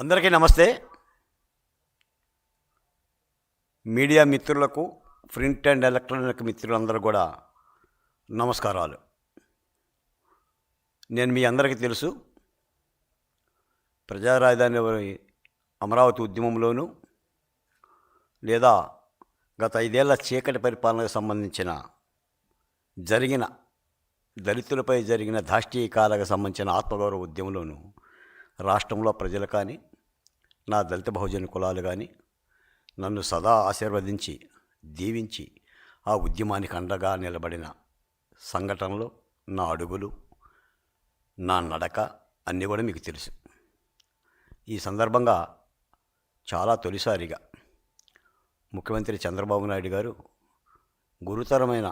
అందరికీ నమస్తే. మీడియా మిత్రులకు ప్రింట్ అండ్ ఎలక్ట్రానిక్ మిత్రులందరూ కూడా నమస్కారాలు. నేను మీ అందరికీ తెలుసు ప్రజా రాజధాని అమరావతి ఉద్యమంలోనూ లేదా గత ఐదేళ్ళ చీకటి పరిపాలనకు సంబంధించిన జరిగిన దళితులపై జరిగిన దాష్టీకాలకు సంబంధించిన ఆత్మగౌరవ ఉద్యమంలోనూ రాష్ట్రంలో ప్రజలు కానీ నా దళిత బహుజన కులాలు కానీ నన్ను సదా ఆశీర్వదించి దీవించి ఆ ఉద్యమానికి అండగా నిలబడిన సంఘటనలు నా అడుగులు నా నడక అన్నీ కూడా మీకు తెలుసు. ఈ సందర్భంగా చాలా తొలిసారిగా ముఖ్యమంత్రి చంద్రబాబు నాయుడు గారు గురుతరమైన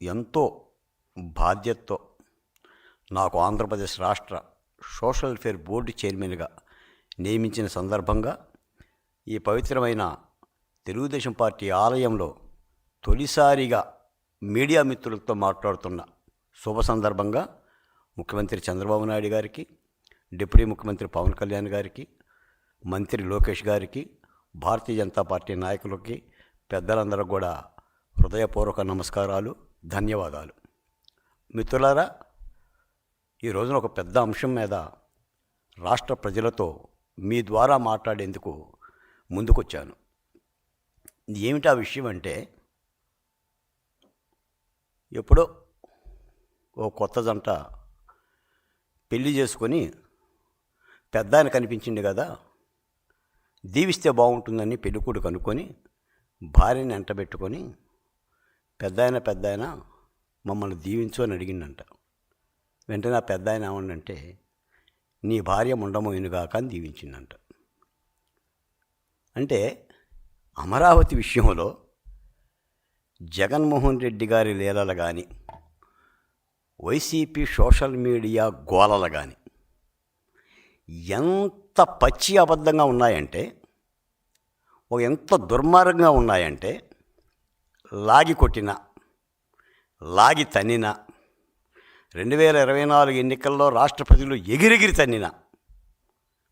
ఎంతో బాధ్యతతో నాకు ఆంధ్రప్రదేశ్ రాష్ట్ర సోషల్ వెల్ఫేర్ బోర్డు చైర్మన్గా నియమించిన సందర్భంగా ఈ పవిత్రమైన తెలుగుదేశం పార్టీ ఆలయంలో తొలిసారిగా మీడియా మిత్రులతో మాట్లాడుతున్న శుభ సందర్భంగా ముఖ్యమంత్రి చంద్రబాబు నాయుడు గారికి డిప్యూటీ ముఖ్యమంత్రి పవన్ కళ్యాణ్ గారికి మంత్రి లోకేష్ గారికి భారతీయ జనతా పార్టీ నాయకులకి పెద్దలందరూ కూడా హృదయపూర్వక నమస్కారాలు ధన్యవాదాలు. మిత్రులారా ఈ రోజున ఒక పెద్ద అంశం మీద రాష్ట్ర ప్రజలతో మీ ద్వారా మాట్లాడేందుకు ముందుకొచ్చాను. ఏమిటి ఆ విషయం అంటే ఎప్పుడో ఓ కొత్త జంట పెళ్ళి చేసుకొని పెద్ద ఆయన కనిపించింది కదా దీవిస్తే బాగుంటుందని పెళ్ళికూడు కనుక్కొని భార్యని ఎంటబెట్టుకొని పెద్ద ఆయన పెద్ద ఆయన మమ్మల్ని దీవించు అని అడిగిందంట వెంటనే ఆ పెద్ద ఆయన ఏమన్నంటే నీ భార్య ముండమోయినగాక అని దీవించిందంట. అంటే అమరావతి విషయంలో జగన్మోహన్ రెడ్డి గారి లీలలు కానీ వైసీపీ సోషల్ మీడియా గోలలు కానీ ఎంత పచ్చి అబద్ధంగా ఉన్నాయంటే ఒక ఎంత దుర్మార్గంగా ఉన్నాయంటే లాగి కొట్టిన లాగి తన్నిన రెండు వేల ఇరవై నాలుగు ఎన్నికల్లో రాష్ట్ర ప్రజలు ఎగిరెగిరి తన్నిన.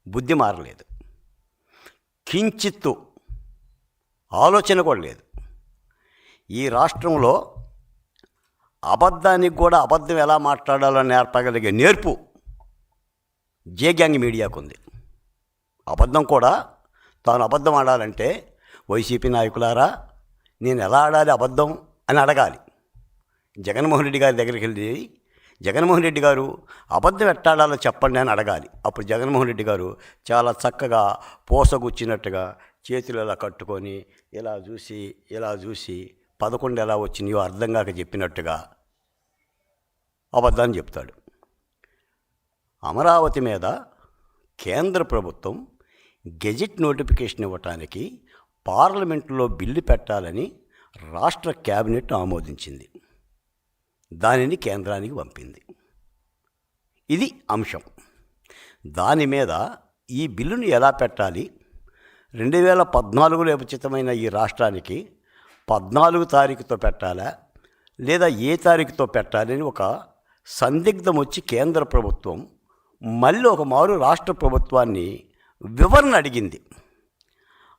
బుద్ధి మారలేదు. కించిత్తు ఆలోచన కూడా లేదు. ఈ రాష్ట్రంలో అబద్ధానికి కూడా అబద్ధం ఎలా మాట్లాడాలో నేర్పగలిగే నేర్పు జే గ్యాంగ్ మీడియాకు ఉంది అబద్ధం కూడా తాను అబద్ధం ఆడాలంటే వైసీపీ నాయకులారా నేను ఎలా ఆడాలి అబద్ధం అని అడగాలి. జగన్మోహన్ రెడ్డి గారి దగ్గరికి వెళ్ళి జగన్మోహన్ రెడ్డి గారు అబద్ధం ఎట్టాడాలో చెప్పండి అని అడగాలి. అప్పుడు జగన్మోహన్ రెడ్డి గారు చాలా చక్కగా పోసగుచ్చినట్టుగా చేతులు ఇలా కట్టుకొని ఇలా చూసి ఇలా చూసి పదకొండు ఎలా వచ్చినాయో అర్థం కాక చెప్పినట్టుగా అబద్ధాన్ని చెప్తాడు. అమరావతి మీద కేంద్ర ప్రభుత్వం గెజిట్ నోటిఫికేషన్ ఇవ్వటానికి పార్లమెంటులో బిల్లు పెట్టాలని రాష్ట్ర కేబినెట్ ఆమోదించింది. దానిని కేంద్రానికి పంపింది. ఇది అంశం. దాని మీద ఈ బిల్లును ఎలా పెట్టాలి? రెండు వేల పద్నాలుగులో విభజితమైన ఈ రాష్ట్రానికి పద్నాలుగు తారీఖుతో పెట్టాలా? లేదా ఏ తారీఖుతో పెట్టాలని ఒక సందిగ్ధం వచ్చి కేంద్ర ప్రభుత్వం మళ్ళీ ఒక మారు రాష్ట్ర ప్రభుత్వాన్ని వివరణ అడిగింది.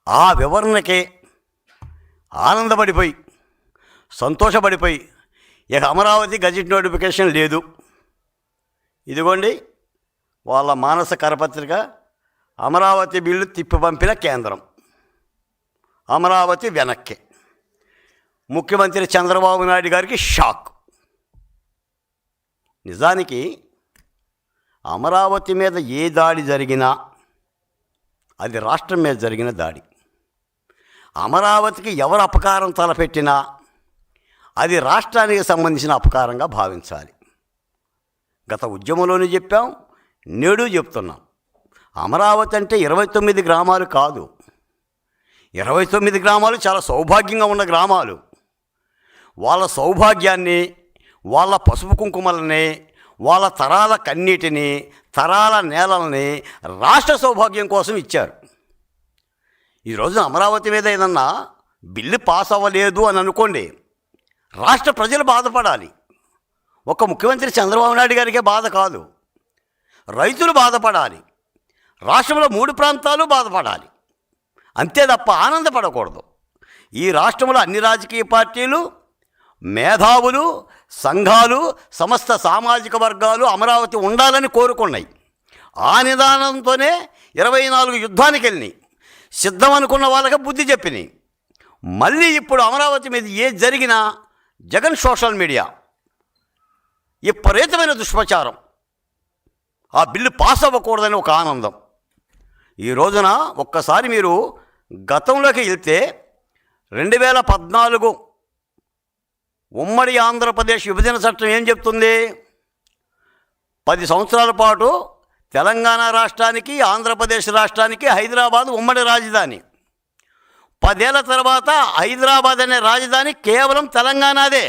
ఆ వివరణకే ఆనందపడిపోయి సంతోషపడిపోయి ఇక అమరావతి గజెట్ నోటిఫికేషన్ లేదు. ఇదిగోండి వాళ్ళ మానస కరపత్రిక అమరావతి బిల్లు తిప్పి పంపిన కేంద్రం. అమరావతి వెనక్కి. ముఖ్యమంత్రి చంద్రబాబు నాయుడు గారికి షాక్. నిజానికి అమరావతి మీద ఏ దాడి జరిగినా అది రాష్ట్రం మీద జరిగిన దాడి. అమరావతికి ఎవరు అపకారం తలపెట్టినా అది రాష్ట్రానికి సంబంధించిన అపకారంగా భావించాలి. గత ఉద్యమంలోనే చెప్పాం నేడు చెప్తున్నాం. అమరావతి అంటే ఇరవై తొమ్మిది గ్రామాలు కాదు. ఇరవై తొమ్మిది గ్రామాలు చాలా సౌభాగ్యంగా ఉన్న గ్రామాలు. వాళ్ళ సౌభాగ్యాన్ని వాళ్ళ పసుపు కుంకుమలని వాళ్ళ తరాల కన్నీటిని తరాల నేలల్ని రాష్ట్ర సౌభాగ్యం కోసం ఇచ్చారు. ఈరోజు అమరావతి మీద ఏదన్నా బిల్లు పాస్ అవ్వలేదు అని అనుకోండి రాష్ట్ర ప్రజలు బాధపడాలి. ఒక ముఖ్యమంత్రి చంద్రబాబు నాయుడు గారికే బాధ కాదు. రైతులు బాధపడాలి. రాష్ట్రంలో మూడు ప్రాంతాలు బాధపడాలి. అంతే తప్ప ఆనందపడకూడదు. ఈ రాష్ట్రంలో అన్ని రాజకీయ పార్టీలు మేధావులు సంఘాలు సమస్త సామాజిక వర్గాలు అమరావతి ఉండాలని కోరుకున్నాయి. ఆ నిదానంతోనే ఇరవై నాలుగు యుద్ధానికి వెళ్ళినాయి. సిద్ధం అనుకున్న వాళ్ళకి బుద్ధి చెప్పినాయి. మళ్ళీ ఇప్పుడు అమరావతి మీద ఏ జరిగినా జగన్ సోషల్ మీడియా. విపరీతమైన దుష్ప్రచారం. ఆ బిల్లు పాస్ అవ్వకూడదని ఒక ఆనందం. ఈ రోజున ఒక్కసారి మీరు గతంలోకి వెళ్తే రెండు వేల పద్నాలుగు ఉమ్మడి ఆంధ్రప్రదేశ్ విభజన చట్టం ఏం చెప్తుంది? పది సంవత్సరాల పాటు తెలంగాణ రాష్ట్రానికి ఆంధ్రప్రదేశ్ రాష్ట్రానికి హైదరాబాద్ ఉమ్మడి రాజధాని. పదేళ్ళ తర్వాత హైదరాబాద్ అనే రాజధాని కేవలం తెలంగాణదే.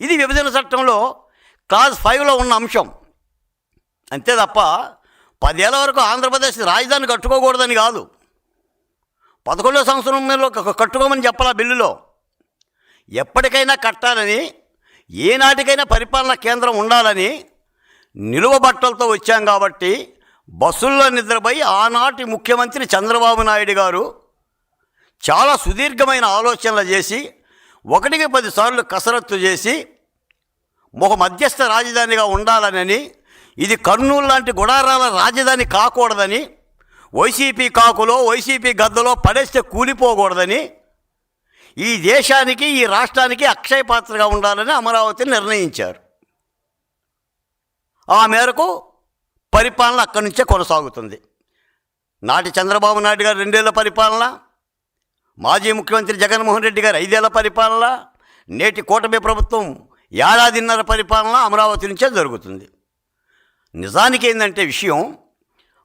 ఇది విభజన చట్టంలో క్లాస్ ఫైవ్లో ఉన్న అంశం. అంతే తప్ప పదేళ్ళ వరకు ఆంధ్రప్రదేశ్ రాజధాని కట్టుకోకూడదని కాదు. పదకొండో సంవత్సరంలో కట్టుకోమని చెప్పాల బిల్లులో? ఎప్పటికైనా కట్టాలని ఏనాటికైనా పరిపాలన కేంద్రం ఉండాలని నిలువ బట్టలతో వచ్చాం కాబట్టి బస్సుల్లో నిద్రపోయి ఆనాటి ముఖ్యమంత్రి చంద్రబాబు నాయుడు గారు చాలా సుదీర్ఘమైన ఆలోచనలు చేసి ఒకటికి పదిసార్లు కసరత్తు చేసి ఒక మధ్యస్థ రాజధానిగా ఉండాలనని ఇది కర్నూలు లాంటి గుడారాల రాజధాని కాకూడదని వైసీపీ కాకులో వైసీపీ గద్దలో పడేస్తే కూలిపోకూడదని ఈ దేశానికి ఈ రాష్ట్రానికి అక్షయపాత్రగా ఉండాలని అమరావతిని నిర్ణయించారు. ఆ మేరకు పరిపాలన అక్కడి నుంచే కొనసాగుతుంది. నాటి చంద్రబాబు నాయుడు గారు రెండేళ్ళ పరిపాలన మాజీ ముఖ్యమంత్రి జగన్మోహన్ రెడ్డి గారు ఐదేళ్ళ పరిపాలన నేటి కూటమి ప్రభుత్వం ఏడాదిన్నర పరిపాలన అమరావతి నుంచే జరుగుతుంది. నిజానికి ఏంటంటే విషయం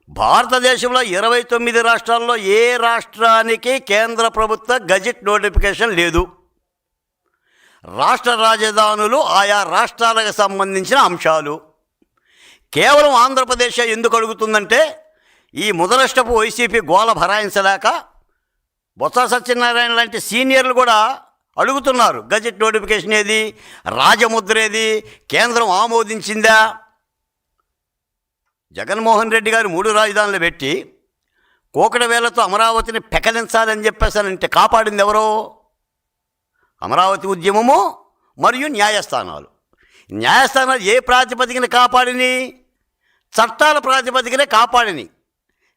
భారతదేశంలో ఇరవై తొమ్మిది రాష్ట్రాల్లో ఏ రాష్ట్రానికి కేంద్ర ప్రభుత్వ గజెట్ నోటిఫికేషన్ లేదు. రాష్ట్ర రాజధానులు ఆయా రాష్ట్రాలకు సంబంధించిన అంశాలు. కేవలం ఆంధ్రప్రదేశ్ ఎందుకు అడుగుతుందంటే ఈ ముదరష్టపు వైసీపీ గోల భరాయించలేక బొత్స సత్యనారాయణ లాంటి సీనియర్లు కూడా అడుగుతున్నారు. గజెట్ నోటిఫికేషన్ ఏది? రాజముద్ర ఏది? కేంద్రం ఆమోదించిందా? జగన్మోహన్ రెడ్డి గారు మూడు రాజధానులు పెట్టి కోకడ వేలతో అమరావతిని పెకలించాలని చెప్పేసానంటే కాపాడింది ఎవరో? అమరావతి ఉద్యమము మరియు న్యాయస్థానాలు. న్యాయస్థానాలు ఏ ప్రాతిపదికన కాపాడిని? చట్టాల ప్రాతిపదికనే కాపాడిని.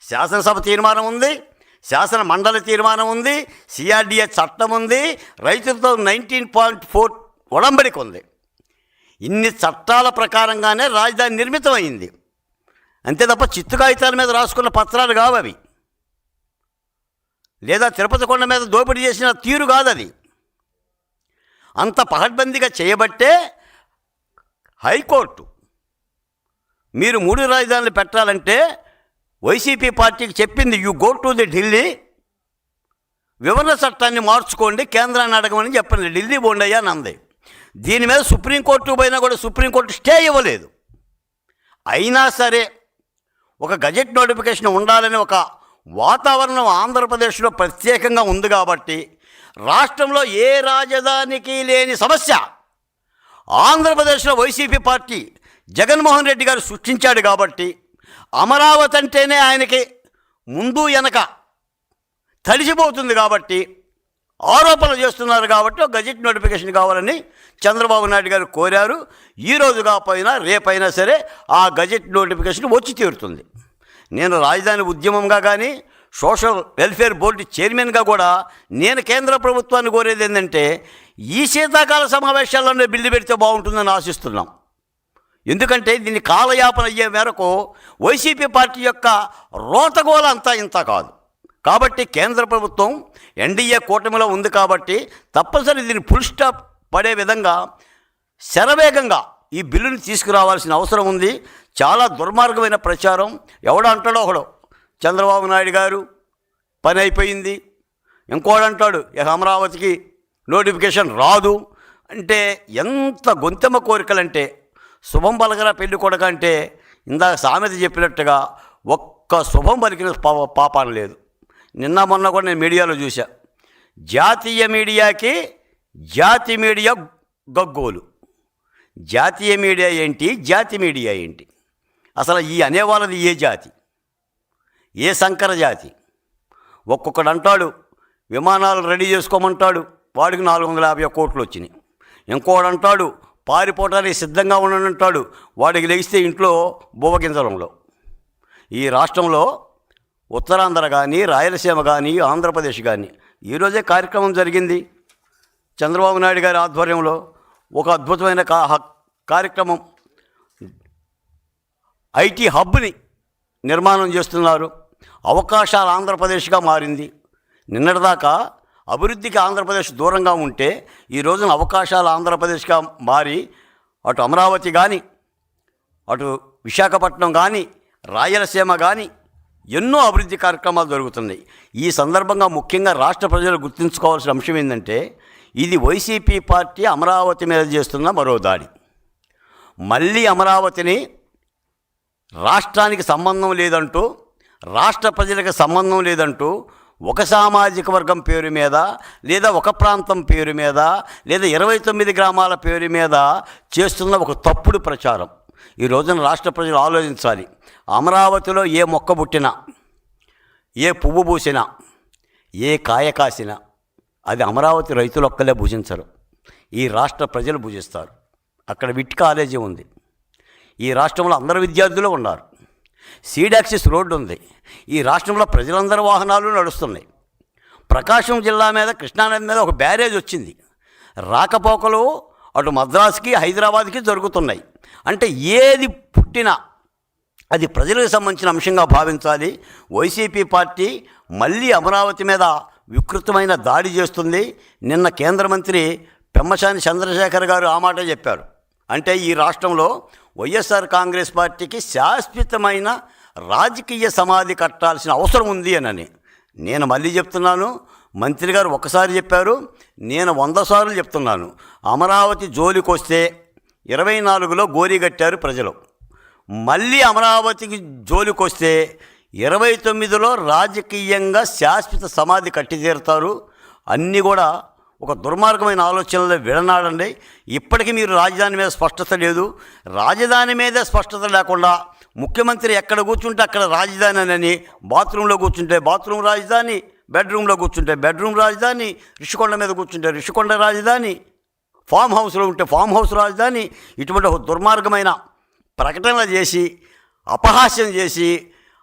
శాసనసభ తీర్మానం ఉంది. శాసన మండలి తీర్మానం ఉంది సిఆర్డిఏ చట్టం ఉంది రైతులతో నైన్టీన్ పాయింట్ ఫోర్ ఒడంబడిక ఉంది. ఇన్ని చట్టాల ప్రకారంగానే రాజధాని నిర్మితమైంది. అంతే తప్ప చిత్తు కాగితాల మీద రాసుకున్న పత్రాలు కావు అవి. లేదా తిరుపతి కొండ మీద దోపిడీ చేసిన తీరు కాదు అది. అంత పహడ్బందీగా చేయబట్టే హైకోర్టు. మీరు మూడు రాజధానులు పెట్టాలంటే వైసీపీ పార్టీకి చెప్పింది you go to the Delhi వివరణ చట్టాన్ని మార్చుకోండి కేంద్రాన్ని అడగమని చెప్పండి. ఢిల్లీ బోండయ్యా అని అంది. దీని మీద సుప్రీంకోర్టు పోయినా కూడా సుప్రీంకోర్టు స్టే ఇవ్వలేదు. అయినా సరే ఒక గజెట్ నోటిఫికేషన్ ఉండాలని ఒక వాతావరణం ఆంధ్రప్రదేశ్లో ప్రత్యేకంగా ఉంది కాబట్టి రాష్ట్రంలో ఏ రాజధానికి లేని సమస్య. ఆంధ్రప్రదేశ్లో వైసీపీ పార్టీ జగన్మోహన్ రెడ్డి గారు సృష్టించాడు కాబట్టి అమరావతి అంటేనే ఆయనకి ముందు వెనక తడిసిపోతుంది కాబట్టి ఆరోపణలు చేస్తున్నారు కాబట్టి ఒక గజెట్ నోటిఫికేషన్ కావాలని చంద్రబాబు నాయుడు గారు కోరారు. ఈ రోజు కాకపోయినా రేపైనా సరే ఆ గజెట్ నోటిఫికేషన్ వచ్చి తీరుతుంది. నేను రాజధాని ఉద్యమంగా కానీ సోషల్ వెల్ఫేర్ బోర్డు చైర్మన్గా కూడా నేను కేంద్ర ప్రభుత్వాన్ని కోరేది ఏంటంటే ఈ శీతాకాల సమావేశాల్లోనే బిల్లు పెడితే బాగుంటుందని ఆశిస్తున్నాం. ఎందుకంటే దీన్ని కాలయాపన అయ్యే మేరకు వైసీపీ పార్టీ యొక్క రోతగోల అంతా ఇంత కాదు. కాబట్టి కేంద్ర ప్రభుత్వం ఎన్డీఏ కూటమిలో ఉంది కాబట్టి తప్పనిసరి దీన్ని ఫుల్ స్టాప్ పడే విధంగా శరవేగంగా ఈ బిల్లుని తీసుకురావాల్సిన అవసరం ఉంది. చాలా దుర్మార్గమైన ప్రచారం. ఎవడు అంటాడో ఒకడు. చంద్రబాబు నాయుడు గారు పని అయిపోయింది. ఇంకోడు అంటాడు ఇక అమరావతికి నోటిఫికేషన్ రాదు. అంటే ఎంత గొంతెమ్మ కోరికలంటే శుభం పలకరా పెళ్ళి కొడక అంటే ఇందాక సామెత చెప్పినట్టుగా ఒక్క శుభం పలికిన పాప పాపాన లేదు. నిన్న మొన్న కూడా నేను మీడియాలో చూశా. జాతీయ మీడియాకి జాతి మీడియా గగ్గోలు. జాతీయ మీడియా ఏంటి? జాతి మీడియా ఏంటి? అసలు ఈ అనేవాళ్ళది ఏ జాతి? ఏ సంకర జాతి? ఒక్కొక్కడు అంటాడు విమానాలు రెడీ చేసుకోమంటాడు వాడికి నాలుగు వందల యాభై కోట్లు వచ్చినాయి. ఇంకోడు అంటాడు పారిపోవడానికి సిద్ధంగా ఉండనంటాడు వాడికి లెగిస్తే ఇంట్లో బువ్వగింజలంలో. ఈ రాష్ట్రంలో ఉత్తరాంధ్ర కానీ రాయలసీమ కానీ ఆంధ్రప్రదేశ్ కానీ ఈరోజే కార్యక్రమం జరిగింది. చంద్రబాబు నాయుడు గారి ఆధ్వర్యంలో ఒక అద్భుతమైన కా హ- కార్యక్రమం. ఐటీ హబ్ని నిర్మాణం చేస్తున్నారు. అవకాశాలు ఆంధ్రప్రదేశ్గా మారింది. నిన్నటిదాకా అభివృద్ధికి ఆంధ్రప్రదేశ్ దూరంగా ఉంటే ఈ రోజున అవకాశాలు ఆంధ్రప్రదేశ్గా మారి అటు అమరావతి కానీ అటు విశాఖపట్నం కానీ రాయలసీమ కానీ ఎన్నో అభివృద్ధి కార్యక్రమాలు జరుగుతున్నాయి. ఈ సందర్భంగా ముఖ్యంగా రాష్ట్ర ప్రజలు గుర్తుంచుకోవాల్సిన అంశం ఏంటంటే ఇది వైసీపీ పార్టీ అమరావతి మీద చేస్తున్న మరో దాడి. మళ్ళీ అమరావతిని రాష్ట్రానికి సంబంధం లేదంటూ రాష్ట్ర ప్రజలకు సంబంధం లేదంటూ ఒక సామాజిక వర్గం పేరు మీద లేదా ఒక ప్రాంతం పేరు మీద లేదా ఇరవై తొమ్మిది గ్రామాల పేరు మీద చేస్తున్న ఒక తప్పుడు ప్రచారం. ఈ రోజున రాష్ట్ర ప్రజలు ఆలోచించాలి. అమరావతిలో ఏ మొక్క పుట్టినా ఏ పువ్వు పూసినా ఏ కాయ కాసినా అది అమరావతి రైతులు ఒక్కలే భుజించరు. ఈ రాష్ట్ర ప్రజలు భుజిస్తారు. అక్కడ విట్ కాలేజీ ఉంది. ఈ రాష్ట్రంలో అందరు విద్యార్థులు ఉన్నారు. సీడాక్సిస్ రోడ్డు ఉంది. ఈ రాష్ట్రంలో ప్రజలందరి వాహనాలు నడుస్తున్నాయి. ప్రకాశం జిల్లా మీద కృష్ణానది మీద ఒక బ్యారేజ్ వచ్చింది. రాకపోకలు అటు మద్రాసుకి హైదరాబాద్కి జరుగుతున్నాయి. అంటే ఏది పుట్టినా అది ప్రజలకు సంబంధించిన అంశంగా భావించాలి. వైసీపీ పార్టీ మళ్ళీ అమరావతి మీద వికృతమైన దాడి చేస్తుంది. నిన్న కేంద్ర మంత్రి పెమ్మసాని చంద్రశేఖర్ గారు ఆ మాట చెప్పారు. అంటే ఈ రాష్ట్రంలో వైఎస్ఆర్ కాంగ్రెస్ పార్టీకి శాశ్వతమైన రాజకీయ సమాధి కట్టాల్సిన అవసరం ఉంది అనని. నేను మళ్ళీ చెప్తున్నాను మంత్రి గారు ఒకసారి చెప్పారు నేను వంద సార్లు చెప్తున్నాను. అమరావతి జోలికొస్తే ఇరవై నాలుగులో గోరీ కట్టారు ప్రజలు. మళ్ళీ అమరావతికి జోలికొస్తే ఇరవై తొమ్మిదిలో రాజకీయంగా శాశ్వత సమాధి కట్టి తీరుతారు. అన్నీ కూడా ఒక దుర్మార్గమైన ఆలోచనలు విడనాడండి. ఇప్పటికీ మీరు రాజధాని మీద స్పష్టత లేదు. రాజధాని మీదే స్పష్టత లేకుండా ముఖ్యమంత్రి ఎక్కడ కూర్చుంటే అక్కడ రాజధాని అని బాత్రూంలో కూర్చుంటే బాత్రూమ్ రాజధాని బెడ్రూమ్లో కూర్చుంటే బెడ్రూమ్ రాజధాని రిషికొండ మీద కూర్చుంటే రిషికొండ రాజధాని ఫామ్ హౌస్లో ఉంటే ఫామ్ హౌస్ రాజధాని ఇటువంటి ఒక దుర్మార్గమైన ప్రకటనలు చేసి అపహాస్యం చేసి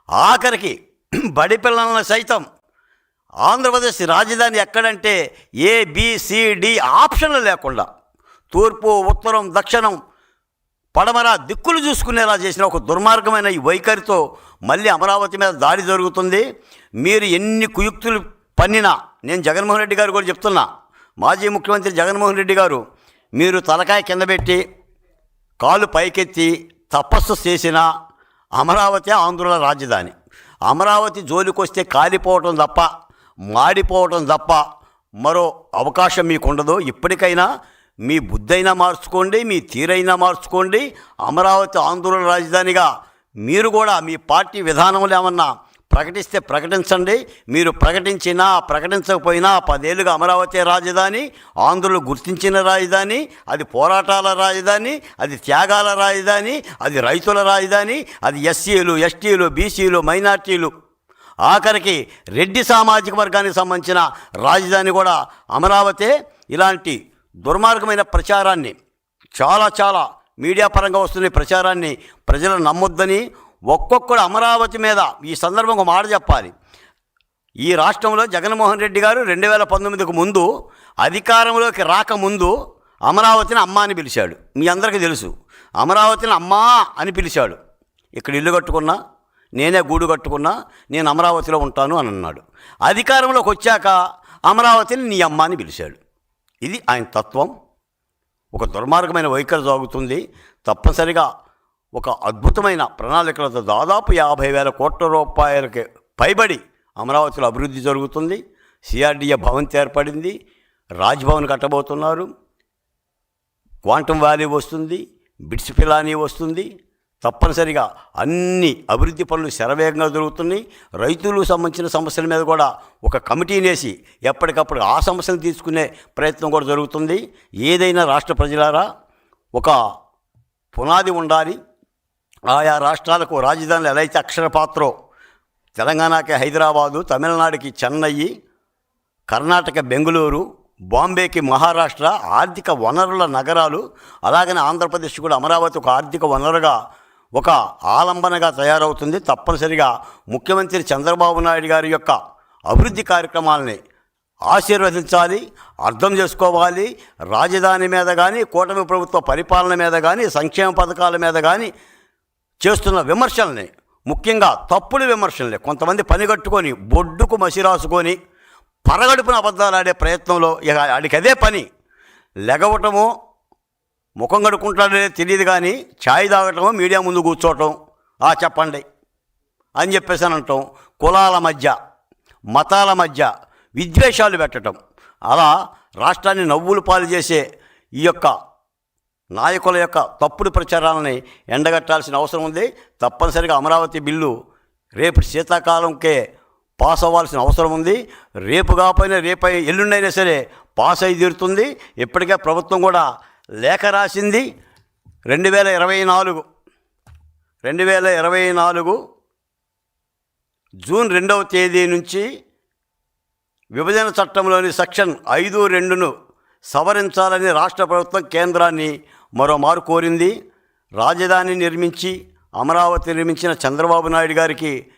ఆఖరికి బడి పిల్లలను సైతం ఆంధ్రప్రదేశ్ రాజధాని ఎక్కడంటే ఏబిసిడి ఆప్షన్లు లేకుండా తూర్పు ఉత్తరం దక్షిణం పడమర దిక్కులు చూసుకునేలా చేసిన ఒక దుర్మార్గమైన ఈ వైఖరితో మళ్ళీ అమరావతి మీద దాడి జరుగుతుంది. మీరు ఎన్ని కుయుక్తులు పన్నినా నేను జగన్మోహన్ రెడ్డి గారు కూడా చెప్తున్నా మాజీ ముఖ్యమంత్రి జగన్మోహన్ రెడ్డి గారు మీరు తలకాయ కింద పెట్టి కాలు పైకెత్తి తపస్సు చేసిన అమరావతి ఆంధ్రుల రాజధాని. అమరావతి జోలికొస్తే కాలిపోవటం తప్ప మాడిపోవటం తప్ప మరో అవకాశం మీకు ఉండదు ఇప్పటికైనా మీ బుద్ధైనా మార్చుకోండి మీ తీరైనా మార్చుకోండి. అమరావతి ఆందోళన రాజధానిగా మీరు కూడా మీ పార్టీ విధానంలో ఏమన్నా ప్రకటిస్తే ప్రకటించండి. మీరు ప్రకటించినా ప్రకటించకపోయినా పదేళ్ళుగా అమరావతి రాజధాని ఆంధ్రులు గుర్తించిన రాజధాని అది పోరాటాల రాజధాని అది త్యాగాల రాజధాని అది రైతుల రాజధాని అది ఎస్సీలు ఎస్టీలు బీసీలు మైనార్టీలు ఆఖరికి రెడ్డి సామాజిక వర్గానికి సంబంధించిన రాజధాని కూడా అమరావతే. ఇలాంటి దుర్మార్గమైన ప్రచారాన్ని చాలా చాలా మీడియా పరంగా వస్తున్న ప్రచారాన్ని ప్రజలు నమ్మొద్దని ఒక్కొక్కడు అమరావతి మీద ఈ సందర్భంగా మాట చెప్పాలి. ఈ రాష్ట్రంలో జగన్మోహన్ రెడ్డి గారు రెండు వేల పంతొమ్మిదికి ముందు అధికారంలోకి రాకముందు అమరావతిని అమ్మ అని పిలిచాడు. మీ అందరికీ తెలుసు. అమరావతిని అమ్మా అని పిలిచాడు. ఇక్కడ ఇల్లు కట్టుకున్నా నేనే గూడు కట్టుకున్నా నేను అమరావతిలో ఉంటాను అని అన్నాడు. అధికారంలోకి వచ్చాక అమరావతిని నీ అమ్మ అని పిలిచాడు. ఇది ఆయన తత్వం. ఒక దుర్మార్గమైన వైఖరి సాగుతుంది. తప్పనిసరిగా ఒక అద్భుతమైన ప్రణాళికలతో దాదాపు యాభై వేల కోట్ల రూపాయలకి పైబడి అమరావతిలో అభివృద్ధి జరుగుతుంది. సిఆర్డీఏ భవంతి ఏర్పడింది. రాజ్భవన్ కట్టబోతున్నారు. క్వాంటమ్ వ్యాలీ వస్తుంది. బిట్స్ పిలానీ వస్తుంది. తప్పనిసరిగా అన్ని అభివృద్ధి పనులు శరవేగంగా జరుగుతున్నాయి. రైతులకు సంబంధించిన సమస్యల మీద కూడా ఒక కమిటీని వేసి ఎప్పటికప్పుడు ఆ సమస్యను తీసుకునే ప్రయత్నం కూడా జరుగుతుంది. ఏదైనా రాష్ట్ర ప్రజలారా ఒక పునాది ఉండాలి. ఆయా రాష్ట్రాలకు రాజధానులు ఎలా అయితే అక్షరపాత్రో తెలంగాణకి హైదరాబాదు తమిళనాడుకి చెన్నై కర్ణాటక బెంగళూరు బాంబేకి మహారాష్ట్ర ఆర్థిక వనరుల నగరాలు అలాగనే ఆంధ్రప్రదేశ్ కూడా అమరావతి ఒక ఆర్థిక వనరుగా ఒక ఆలంబనగా తయారవుతుంది తప్పనిసరిగా ముఖ్యమంత్రి చంద్రబాబు నాయుడు గారి యొక్క అభివృద్ధి కార్యక్రమాలని ఆశీర్వదించాలి అర్థం చేసుకోవాలి రాజధాని మీద కానీ కూటమి ప్రభుత్వ పరిపాలన మీద కానీ సంక్షేమ పథకాల మీద కానీ చేస్తున్న విమర్శల్ని ముఖ్యంగా తప్పుడు విమర్శల్ని కొంతమంది పనిగట్టుకొని బొడ్డుకు మసి రాసుకొని పరగడుపున అబద్ధాలు ఆడే ప్రయత్నంలో ఇక ఆడికి అదే పని. లెగవటము ముఖం కడుక్కుంటాడనే తెలియదు కానీ ఛాయ్ తాగటము మీడియా ముందు కూర్చోవటం ఆ చెప్పండి అని చెప్పేసి అని అంటాం. కులాల మధ్య మతాల మధ్య విద్వేషాలు పెట్టడం అలా రాష్ట్రాన్ని నవ్వులు పాలు చేసే ఈ యొక్క నాయకుల యొక్క తప్పుడు ప్రచారాలని ఎండగట్టాల్సిన అవసరం ఉంది. తప్పనిసరిగా అమరావతి బిల్లు రేపు శీతాకాలంకే పాస్ అవ్వాల్సిన అవసరం ఉంది. రేపు కాకపోయినా రేపై ఎల్లుండైనా సరే పాస్ అయి తీరుతుంది. ఇప్పటికే ప్రభుత్వం కూడా లేఖ రాసింది రెండు వేల ఇరవై నాలుగు. రెండు వేల ఇరవై నాలుగు జూన్ రెండవ తేదీ నుంచి విభజన చట్టంలోని సెక్షన్ ఐదు రెండును సవరించాలని రాష్ట్ర ప్రభుత్వం కేంద్రాన్ని మరోమారు కోరింది. రాజధాని నిర్మించి అమరావతి నిర్మించిన చంద్రబాబు నాయుడు గారికి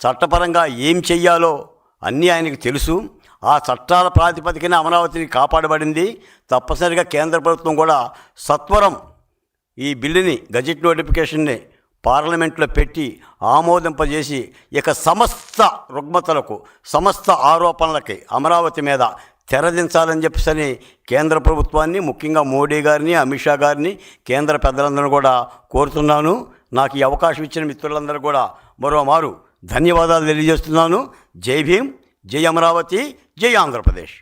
చట్టపరంగా ఏం చెయ్యాలో అన్నీ ఆయనకు తెలుసు. ఆ చట్టాల ప్రాతిపదికన అమరావతిని కాపాడబడింది. తప్పనిసరిగా కేంద్ర ప్రభుత్వం కూడా సత్వరం ఈ బిల్లుని గజెట్ నోటిఫికేషన్ని పార్లమెంట్లో పెట్టి ఆమోదింపజేసి ఇక సమస్త రుగ్మతలకు సమస్త ఆరోపణలకి అమరావతి మీద తెరదించాలని చెప్పేసి కేంద్ర ప్రభుత్వాన్ని ముఖ్యంగా మోడీ గారిని అమిత్ షా గారిని కేంద్ర పెద్దలందరూ కూడా కోరుతున్నాను. నాకు ఈ అవకాశం ఇచ్చిన మిత్రులందరూ కూడా మరోమారు ధన్యవాదాలు తెలియజేస్తున్నాను. జై భీమ్ జై అమరావతి జై ఆంధ్రప్రదేశ్.